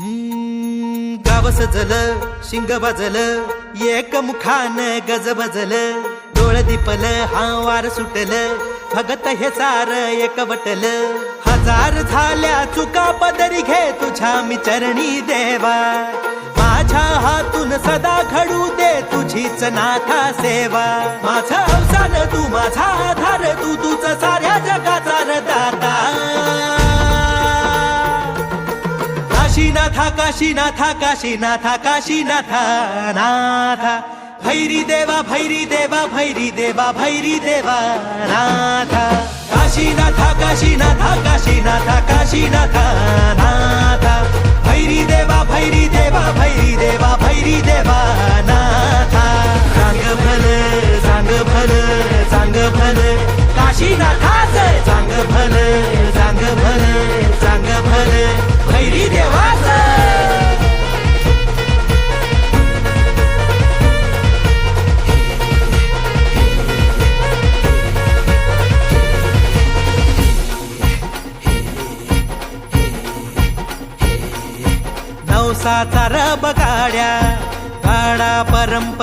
गाव सजल शिंग बजल एक मुखान गज बजल डोळ दिपल हा वार सुटल भगत हे सार एक वटल. हजार झाल्या चुका पदरी घे तुझ्या मी चरणी देवा. माझ्या हातून सदा घडू दे तुझीच नाथा सेवा. माझं अवसान तू माझा आधार तू तुझ साऱ्या जगा काशीनाथा काशीनाथा काशीनाथा काशीनाथा नाथा। भैरी देवा भैरी देवा भैरी देवा भैरी देवा नाथा। काशीनाथा काशीनाथा काशीनाथा काशीनाथा नाथा। भैरी देवा भैरी देवा भैरी देवा भैरी देवा नाथा। सांग भल सांग भल सांग भल काशीनाथाच नवसाचा रब गाड्या गाडा परंपरा.